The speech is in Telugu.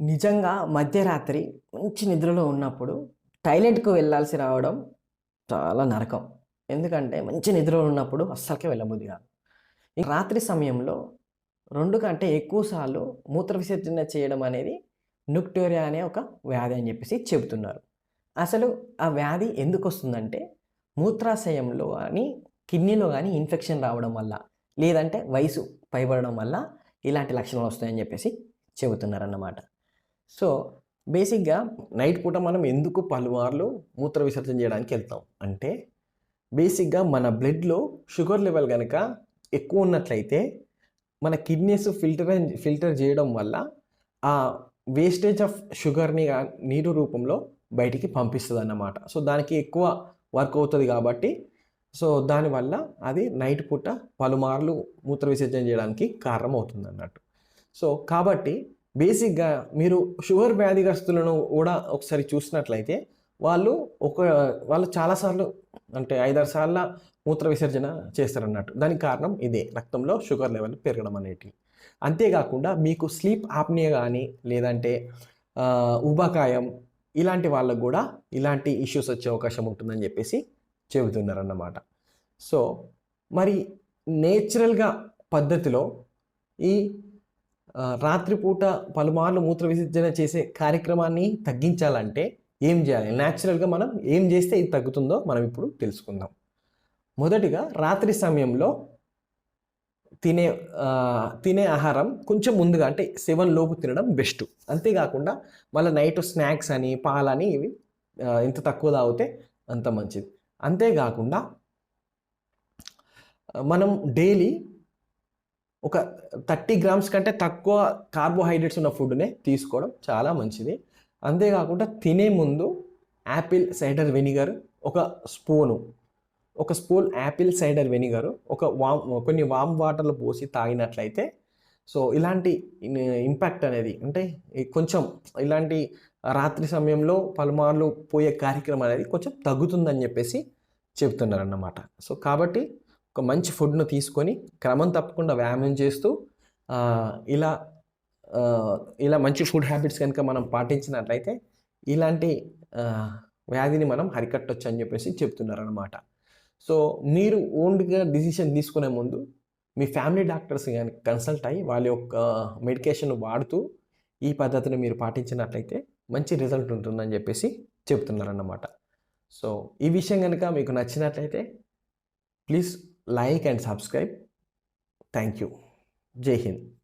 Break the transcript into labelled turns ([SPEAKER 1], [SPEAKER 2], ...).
[SPEAKER 1] నిజంగా మధ్యరాత్రి మంచి నిద్రలో ఉన్నప్పుడు టాయిలెట్‌కు వెళ్ళాల్సి రావడం చాలా నరకం. ఎందుకంటే మంచి నిద్రలో ఉన్నప్పుడు అస్సలకే వెళ్ళబుద్ధి కాదు. ఈ రాత్రి సమయంలో రెండు కంటే ఎక్కువసార్లు మూత్ర విసర్జన చేయడం అనేది నుక్టోరియా అనే ఒక వ్యాధి అని చెప్పేసి చెబుతున్నారు. అసలు ఆ వ్యాధి ఎందుకు వస్తుందంటే మూత్రాశయంలో కానీ కిడ్నీలో కానీ ఇన్ఫెక్షన్ రావడం వల్ల, లేదంటే వయసు పైబడడం వల్ల ఇలాంటి లక్షణాలు వస్తాయని చెప్పేసి చెబుతున్నారన్నమాట. సో, బేసిక్‌గా నైట్ పూట మనం ఎందుకు పలుమార్లు మూత్ర విసర్జన చేయడానికి వెళ్తాం? అంటే, బేసిక్‌గా మన బ్లడ్‌లో షుగర్ లెవెల్ కనుక ఎక్కువ ఉన్నట్లయితే మన కిడ్నీస్ ఫిల్టర్ ఫిల్టర్ చేయడం వల్ల ఆ వేస్టేజ్ ఆఫ్ షుగర్‌ని నీరు రూపంలో బయటికి పంపిస్తుంది అన్నమాట సో, దానికి ఎక్కువ వర్క్ అవుతుంది కాబట్టి, సో, దానివల్ల అది నైట్ పూట పలుమార్లు మూత్ర విసర్జన చేయడానికి కారణం అవుతుంది అన్నట్టు సో, కాబట్టి బేసిక్‌గా మీరు షుగర్ వ్యాధిగ్రస్తులను కూడా ఒకసారి చూసినట్లయితే వాళ్ళు ఒక వాళ్ళు చాలాసార్లు అంటే 5, 6 సార్ల మూత్ర విసర్జన చేస్తారన్నట్టు. దానికి కారణం ఇదే రక్తంలో షుగర్ లెవెల్ పెరగడం అనేటివి. అంతేకాకుండా మీకు స్లీప్ ఆప్నియా కానీ లేదంటే ఉబకాయం ఇలాంటి వాళ్ళకు కూడా ఇలాంటి ఇష్యూస్ వచ్చే అవకాశం ఉంటుందని చెప్పేసి చెబుతున్నారన్నమాట. సో, మరి నేచురల్‌గా పద్ధతిలో ఈ రాత్రిపూట పలుమార్లు మూత్ర విసర్జన చేసే కార్యక్రమాన్ని తగ్గించాలంటే ఏం చేయాలి? న్యాచురల్గా మనం ఏం చేస్తే ఇది తగ్గుతుందో మనం ఇప్పుడు తెలుసుకుందాం. మొదటిగా రాత్రి సమయంలో తినే తినే ఆహారం కొంచెం ముందుగా అంటే సెవెన్ లోపు తినడం బెస్ట్. అంతేకాకుండా మళ్ళీ నైట్ స్నాక్స్ అని, పాలని ఇవి ఎంత తక్కువ తాగితే అంత మంచిది. అంతేకాకుండా మనం డైలీ ఒక 30 గ్రామ్స్ కంటే తక్కువ కార్బోహైడ్రేట్స్ ఉన్న ఫుడ్‌నే తీసుకోవడం చాలా మంచిది. అంతేకాకుండా తినే ముందు యాపిల్ సైడర్ వెనిగర్ ఒక స్పూను, ఒక స్పూన్ యాపిల్ సైడర్ వెనిగర్ ఒక వామ్ కొన్ని వార్మ్ వాటర్‌లో పోసి తాగినట్లయితే సో, ఇలాంటి ఇంపాక్ట్ అనేది అంటే కొంచెం ఇలాంటి రాత్రి సమయంలో పలుమార్లు పోయే కార్యక్రమం అనేది కొంచెం తగ్గుతుందని చెప్పేసి చెప్తున్నారన్నమాట. సో, కాబట్టి ఒక మంచి ఫుడ్‌ను తీసుకొని క్రమం తప్పకుండా వ్యాయామం చేస్తూ ఇలా ఇలా మంచి ఫుడ్ హ్యాబిట్స్ కనుక మనం పాటించినట్లయితే ఇలాంటి వ్యాధిని మనం హరికట్టొచ్చు అని చెప్పేసి చెప్తున్నారనమాట సో, మీరు ఓన్‌గా డిసిషన్ తీసుకునే ముందు మీ ఫ్యామిలీ డాక్టర్స్ కానీ కన్సల్ట్ అయ్యి వాళ్ళ యొక్క మెడికేషన్ వాడుతూ ఈ పద్ధతిని మీరు పాటించినట్లయితే మంచి రిజల్ట్ ఉంటుందని చెప్పేసి చెప్తున్నారన్నమాట. సో, ఈ విషయం కనుక మీకు నచ్చినట్లయితే please like and subscribe. Thank you. Jai hind.